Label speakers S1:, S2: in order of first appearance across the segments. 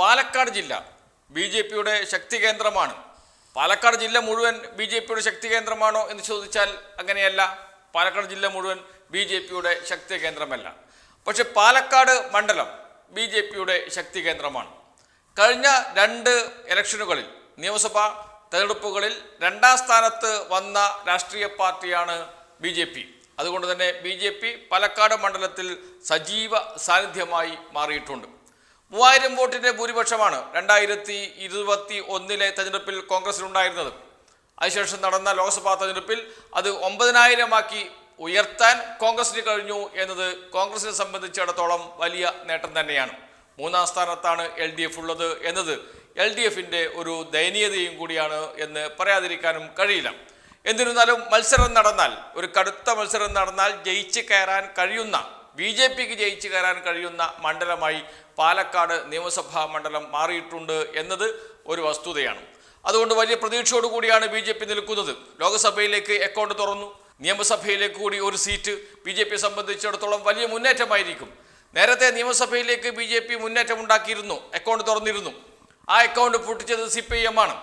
S1: പാലക്കാട് ജില്ല B J പിയുടെ ശക്തി കേന്ദ്രമാണ്. പാലക്കാട് ജില്ല മുഴുവൻ ബി ജെ പിയുടെ ശക്തി കേന്ദ്രമാണോ എന്ന് ചോദിച്ചാൽ അങ്ങനെയല്ല. പാലക്കാട് ജില്ല മുഴുവൻ ബി ജെ പിയുടെ ശക്തി കേന്ദ്രമല്ല. പക്ഷെ പാലക്കാട് മണ്ഡലം ബി ജെ പിയുടെ ശക്തി കേന്ദ്രമാണ്. കഴിഞ്ഞ രണ്ട് ഇലക്ഷനുകളിൽ നിയമസഭാ തെരഞ്ഞെടുപ്പുകളിൽ രണ്ടാം സ്ഥാനത്ത് വന്ന രാഷ്ട്രീയ പാർട്ടിയാണ് ബി ജെ പി. അതുകൊണ്ട് തന്നെ ബി ജെ പി പാലക്കാട് മണ്ഡലത്തിൽ സജീവ സാന്നിധ്യമായി മാറിയിട്ടുണ്ട്. മൂവായിരം വോട്ടിന്റെ ഭൂരിപക്ഷമാണ് രണ്ടായിരത്തി ഇരുപത്തി ഒന്നിലെ തെരഞ്ഞെടുപ്പിൽ കോൺഗ്രസിനുണ്ടായിരുന്നത് അതിനുശേഷം നടന്ന ലോക്സഭാ തെരഞ്ഞെടുപ്പിൽ അത് ഒമ്പതിനായിരമാക്കി ഉയർത്താൻ കോൺഗ്രസിന് കഴിഞ്ഞു എന്നത് കോൺഗ്രസിനെ സംബന്ധിച്ചിടത്തോളം വലിയ നേട്ടം തന്നെയാണ്. മൂന്നാം സ്ഥാനത്താണ് എൽ ഡി എഫ് ഉള്ളത് എന്നത് എൽ ഡി എഫിന്റെ ഒരു ദയനീയതയും കൂടിയാണ് എന്ന് പറയാതിരിക്കാനും കഴിയില്ല. എന്നിരുന്നാലും മത്സരം നടന്നാൽ ഒരു കടുത്ത മത്സരം നടന്നാൽ ജയിച്ച് കയറാൻ കഴിയുന്ന ബി ജെ പിക്ക് ജയിച്ചു കയറാൻ കഴിയുന്ന മണ്ഡലമായി പാലക്കാട് നിയമസഭാ മണ്ഡലം മാറിയിട്ടുണ്ട് എന്നത് ഒരു വസ്തുതയാണ്. അതുകൊണ്ട് വലിയ പ്രതീക്ഷയോടുകൂടിയാണ് ബി ജെ പി നിൽക്കുന്നത്. ലോക്സഭയിലേക്ക് അക്കൗണ്ട് തുറന്നു. നിയമസഭയിലേക്ക് കൂടി ഒരു സീറ്റ് ബി ജെ പിയെ സംബന്ധിച്ചിടത്തോളം വലിയ മുന്നേറ്റമായിരിക്കും. നേരത്തെ നിയമസഭയിലേക്ക് ബി ജെ പി മുന്നേറ്റം ഉണ്ടാക്കിയിരുന്നു അക്കൗണ്ട് തുറന്നിരുന്നു. ആ അക്കൗണ്ട് പൊട്ടിച്ചത് സി പി ഐ എം ആണ്.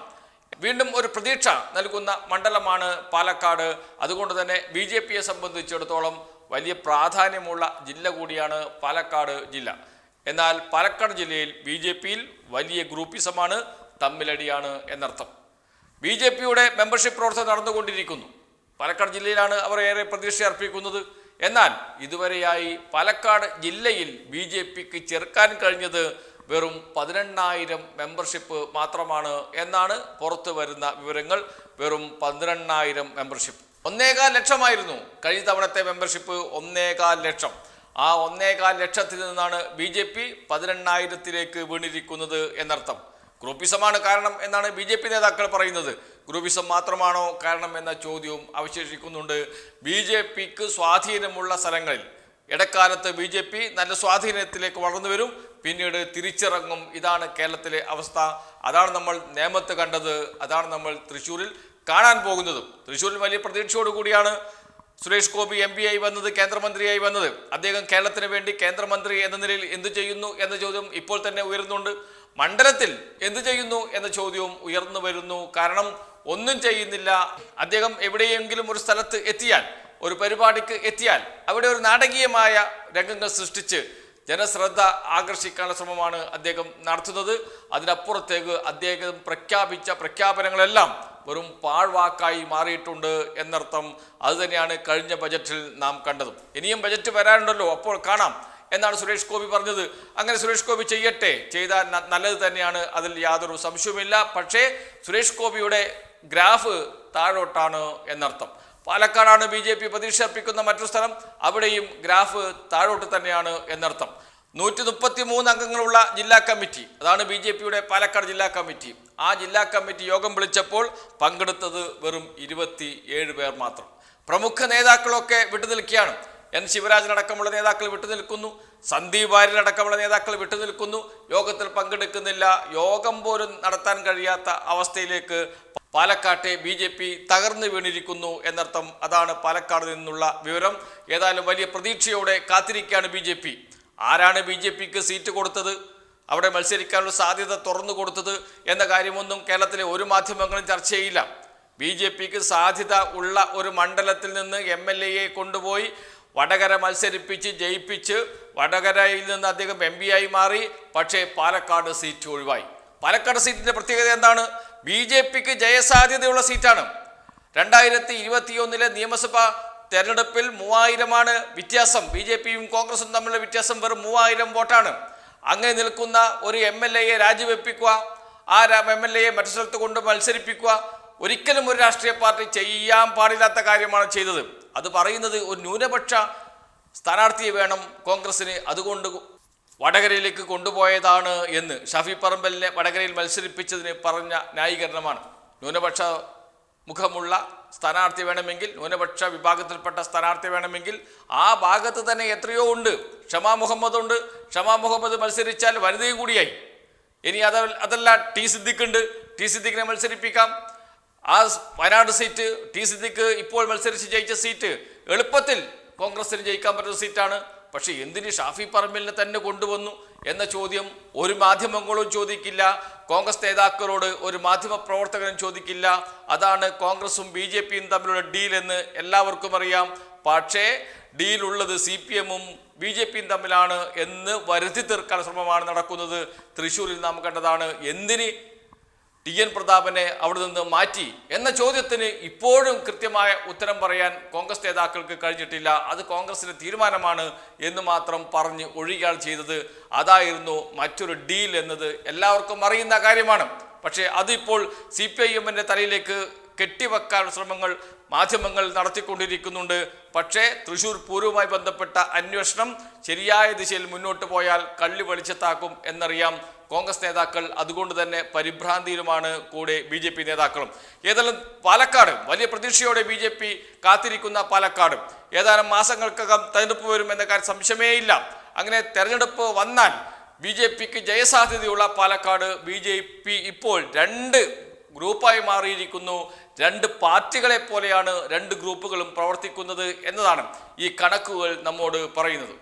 S1: വീണ്ടും ഒരു പ്രതീക്ഷ നൽകുന്ന മണ്ഡലമാണ് പാലക്കാട്. അതുകൊണ്ട് തന്നെ ബി ജെ പിയെ സംബന്ധിച്ചിടത്തോളം വലിയ പ്രാധാന്യമുള്ള ജില്ല കൂടിയാണ് പാലക്കാട് ജില്ല. എന്നാൽ പാലക്കാട് ജില്ലയിൽ ബി ജെ പിയിൽ വലിയ ഗ്രൂപ്പിസമാണ് തമ്മിലടിയാണ് എന്നർത്ഥം. ബി ജെ പിയുടെ മെമ്പർഷിപ്പ് പ്രവർത്തനം നടന്നുകൊണ്ടിരിക്കുന്നു. പാലക്കാട് ജില്ലയിലാണ് അവർ ഏറെ പ്രതീക്ഷ അർപ്പിക്കുന്നത്. എന്നാൽ ഇതുവരെയായി പാലക്കാട് ജില്ലയിൽ ബി ജെ പിക്ക് ചെറുക്കാൻ കഴിഞ്ഞത് വെറും പതിനെണ്ണായിരം മെമ്പർഷിപ്പ് മാത്രമാണ് എന്നാണ് പുറത്തു വരുന്ന വിവരങ്ങൾ. വെറും പന്ത്രണ്ടായിരം മെമ്പർഷിപ്പ് ഒന്നേകാൽ ലക്ഷമായിരുന്നു കഴിഞ്ഞ തവണത്തെ മെമ്പർഷിപ്പ് ഒന്നേകാൽ ലക്ഷം. ആ ഒന്നേകാൽ ലക്ഷത്തിൽ നിന്നാണ് ബി ജെ പി പതിനെണ്ണായിരത്തിലേക്ക് വീണിരിക്കുന്നത് എന്നർത്ഥം. ഗ്രൂപ്പിസമാണ് കാരണം എന്നാണ് ബി ജെ പി നേതാക്കൾ പറയുന്നത്. ഗ്രൂപ്പിസം മാത്രമാണോ കാരണം എന്ന ചോദ്യവും അവശേഷിക്കുന്നുണ്ട്. ബി ജെ പിക്ക് സ്വാധീനമുള്ള സ്ഥലങ്ങളിൽ. ഇടക്കാലത്ത് ബി ജെ പി നല്ല സ്വാധീനത്തിലേക്ക് വളർന്നു വരും. പിന്നീട് തിരിച്ചിറങ്ങും. ഇതാണ് കേരളത്തിലെ അവസ്ഥ. അതാണ് നമ്മൾ നേമത്ത് കണ്ടത്. അതാണ് നമ്മൾ തൃശ്ശൂരിൽ കാണാൻ പോകുന്നതും തൃശ്ശൂരിൽ വലിയ പ്രതീക്ഷയോടുകൂടിയാണ് സുരേഷ് ഗോപി എം പി ആയി വന്നത് കേന്ദ്രമന്ത്രിയായി വന്നത്. അദ്ദേഹം കേരളത്തിന് വേണ്ടി കേന്ദ്രമന്ത്രി എന്ന നിലയിൽ എന്തു ചെയ്യുന്നു എന്ന ചോദ്യം ഇപ്പോൾ തന്നെ ഉയരുന്നുണ്ട്. മണ്ഡലത്തിൽ എന്തു ചെയ്യുന്നു എന്ന ചോദ്യവും ഉയർന്നു വരുന്നു. കാരണം ഒന്നും ചെയ്യുന്നില്ല. അദ്ദേഹം എവിടെയെങ്കിലും ഒരു സ്ഥലത്ത് എത്തിയാൽ ഒരു പരിപാടിക്ക് എത്തിയാൽ അവിടെ ഒരു നാടകീയമായ രംഗങ്ങൾ സൃഷ്ടിച്ച് ജനശ്രദ്ധ ആകർഷിക്കാനുള്ള ശ്രമമാണ് അദ്ദേഹം നടത്തുന്നത്. അതിനപ്പുറത്തേക്ക് അദ്ദേഹം പ്രഖ്യാപിച്ച പ്രഖ്യാപനങ്ങളെല്ലാം വെറും പാഴ്വാക്കായി മാറിയിട്ടുണ്ട് എന്നർത്ഥം അതുതന്നെയാണ് കഴിഞ്ഞ ബജറ്റിൽ നാം കണ്ടത്. ഇനിയും ബജറ്റ് വരാനുണ്ടല്ലോ അപ്പോൾ കാണാം എന്നാണ് സുരേഷ് ഗോപി പറഞ്ഞത്. അങ്ങനെ സുരേഷ് ഗോപി ചെയ്യട്ടെ ചെയ്താൽ നല്ലത് തന്നെയാണ് അതിൽ യാതൊരു സംശയവുമില്ല. പക്ഷേ സുരേഷ് ഗോപിയുടെ ഗ്രാഫ് താഴോട്ടാണ് എന്നർത്ഥം. പാലക്കാടാണ് ബി ജെ പി പ്രതീക്ഷ അർപ്പിക്കുന്ന മറ്റൊരു സ്ഥലം അവിടെയും ഗ്രാഫ് താഴോട്ട് തന്നെയാണ് എന്നർത്ഥം. നൂറ്റി മുപ്പത്തി മൂന്ന് അംഗങ്ങളുള്ള ജില്ലാ കമ്മിറ്റി അതാണ് ബി ജെ പിയുടെ പാലക്കാട് ജില്ലാ കമ്മിറ്റി. ആ ജില്ലാ കമ്മിറ്റി യോഗം വിളിച്ചപ്പോൾ പങ്കെടുത്തത് വെറും ഇരുപത്തി ഏഴ് പേർ മാത്രം. പ്രമുഖ നേതാക്കളൊക്കെ വിട്ടുനിൽക്കുകയാണ്. എൻ ശിവരാജനടക്കമുള്ള നേതാക്കൾ വിട്ടുനിൽക്കുന്നു. സന്ദീപ് വാര്യനടക്കമുള്ള നേതാക്കൾ വിട്ടുനിൽക്കുന്നു. യോഗത്തിൽ പങ്കെടുക്കുന്നില്ല. യോഗം പോലും നടത്താൻ കഴിയാത്ത അവസ്ഥയിലേക്ക് പാലക്കാട്ടെ ബി ജെ പി തകർന്നു വീണിരിക്കുന്നു എന്നർത്ഥം അതാണ് പാലക്കാട് നിന്നുള്ള വിവരം. ഏതായാലും വലിയ പ്രതീക്ഷയോടെ കാത്തിരിക്കുകയാണ് ബി ആരാണ് ബി ജെ പിക്ക് സീറ്റ് കൊടുത്തത്? അവിടെ മത്സരിക്കാനുള്ള സാധ്യത തുറന്നു കൊടുത്തത് എന്ന കാര്യമൊന്നും കേരളത്തിലെ ഒരു മാധ്യമങ്ങളും ചർച്ച ചെയ്യില്ല. ബി ജെ പിക്ക് സാധ്യത ഉള്ള ഒരു മണ്ഡലത്തിൽ നിന്ന് എം എൽ എയെ കൊണ്ടുപോയി വടകര മത്സരിപ്പിച്ച് ജയിപ്പിച്ച് വടകരയിൽ നിന്ന് അദ്ദേഹം എം ആയി മാറി. പക്ഷേ പാലക്കാട് സീറ്റ് ഒഴിവായി. പാലക്കാട് സീറ്റിന്റെ പ്രത്യേകത എന്താണ്? ബി ജെ പിക്ക് ജയസാധ്യതയുള്ള സീറ്റാണ്. രണ്ടായിരത്തി ഇരുപത്തിയൊന്നിലെ നിയമസഭാ തെരഞ്ഞെടുപ്പിൽ മൂവായിരമാണ് വ്യത്യാസം. ബി ജെ പിയും കോൺഗ്രസും തമ്മിലുള്ള വ്യത്യാസം വെറും മൂവായിരം വോട്ടാണ്. അങ്ങനെ നിൽക്കുന്ന ഒരു എം എൽ എയെ രാജിവെപ്പിക്കുക ആ എം എൽ എയെ മറ്റു സ്ഥലത്ത് കൊണ്ട് മത്സരിപ്പിക്കുക ഒരിക്കലും ഒരു രാഷ്ട്രീയ പാർട്ടി ചെയ്യാൻ പാടില്ലാത്ത കാര്യമാണ് ചെയ്തത്. അത് പറയുന്നത് ഒരു ന്യൂനപക്ഷ സ്ഥാനാർത്ഥിയെ വേണം കോൺഗ്രസിന് അതുകൊണ്ട് വടകരയിലേക്ക് കൊണ്ടുപോയതാണ് എന്ന്. ഷാഫി പറമ്പലിനെ വടകരയിൽ മത്സരിപ്പിച്ചതിന് പറഞ്ഞ ന്യായീകരണമാണ്. ന്യൂനപക്ഷ മുഖമുള്ള സ്ഥാനാർത്ഥി വേണമെങ്കിൽ ന്യൂനപക്ഷ വിഭാഗത്തിൽപ്പെട്ട സ്ഥാനാർത്ഥി വേണമെങ്കിൽ ആ ഭാഗത്ത് തന്നെ എത്രയോ ഉണ്ട്. ഷമാ മുഹമ്മദ് ഉണ്ട്. ഷമാ മുഹമ്മദ് മത്സരിച്ചാൽ വനിതയും കൂടിയായി. ഇനി അത അതല്ല ടി സിദ്ദിഖ് ഉണ്ട്. ടി സിദ്ദിഖിനെ മത്സരിപ്പിക്കാം. ആ വയനാട് സീറ്റ് ടി സിദ്ദിഖ് ഇപ്പോൾ മത്സരിച്ച് ജയിച്ച സീറ്റ് എളുപ്പത്തിൽ കോൺഗ്രസിന് ജയിക്കാൻ പറ്റുന്ന സീറ്റാണ്. പക്ഷെ എന്തിന് ഷാഫി പറമ്പിലിനെ തന്നെ കൊണ്ടുവന്നു എന്ന ചോദ്യം ഒരു മാധ്യമങ്ങളും ചോദിക്കില്ല. കോൺഗ്രസ് നേതാക്കളോട് ഒരു മാധ്യമ പ്രവർത്തകനും ചോദിക്കില്ല. അതാണ് കോൺഗ്രസും ബി ജെ പിയും തമ്മിലുള്ള ഡീൽ എന്ന് എല്ലാവർക്കും അറിയാം. പക്ഷേ ഡീൽ ഉള്ളത് സി പി എമ്മും ബി ജെ പിയും തമ്മിലാണ് എന്ന് വരുത്തി തീർക്കാൻ ശ്രമമാണ് നടക്കുന്നത്. തൃശ്ശൂരിൽ നാം കണ്ടതാണ് എന്തിന് ടി എൻ പ്രതാപനെ അവിടെ നിന്ന് മാറ്റി എന്ന ചോദ്യത്തിന് ഇപ്പോഴും കൃത്യമായ ഉത്തരം പറയാൻ കോൺഗ്രസ് നേതാക്കൾക്ക് കഴിഞ്ഞിട്ടില്ല. അത് കോൺഗ്രസിന്റെ തീരുമാനമാണ് എന്ന് മാത്രം പറഞ്ഞ് ഒഴിയുകയാണ് ചെയ്തത് അതായിരുന്നു മറ്റൊരു ഡീൽ എന്നത് എല്ലാവർക്കും അറിയുന്ന കാര്യമാണ്. പക്ഷേ അതിപ്പോൾ സി പി ഐ എമ്മിന്റെ തലയിലേക്ക് കെട്ടിവെക്കാൻ ശ്രമങ്ങൾ മാധ്യമങ്ങൾ നടത്തിക്കൊണ്ടിരിക്കുന്നുണ്ട്. പക്ഷേ തൃശൂർ പൂരവുമായി ബന്ധപ്പെട്ട അന്വേഷണം ശരിയായ ദിശയിൽ മുന്നോട്ട് പോയാൽ കള്ളി വെളിച്ചത്താക്കും എന്നറിയാം കോൺഗ്രസ് നേതാക്കൾ. അതുകൊണ്ട് തന്നെ പരിഭ്രാന്തിയിലുമാണ് കൂടെ ബി ജെ പി നേതാക്കളും. ഏതായാലും പാലക്കാട് വലിയ പ്രതീക്ഷയോടെ ബി ജെ പി കാത്തിരിക്കുന്ന പാലക്കാട്. ഏതാനും മാസങ്ങൾക്കകം തെരഞ്ഞെടുപ്പ് വരും എന്ന കാര്യം സംശയമേ ഇല്ല. അങ്ങനെ തെരഞ്ഞെടുപ്പ് വന്നാൽ ബി ജെ പിക്ക് ജയസാധ്യതയുള്ള പാലക്കാട് ബി ജെ പി ഇപ്പോൾ രണ്ട് ഗ്രൂപ്പായി മാറിയിരിക്കുന്നു. രണ്ട് പാർട്ടികളെ പോലെയാണ് രണ്ട് ഗ്രൂപ്പുകളും പ്രവർത്തിക്കുന്നത് എന്നതാണ് ഈ കണക്കുകൾ നമ്മോട് പറയുന്നത്.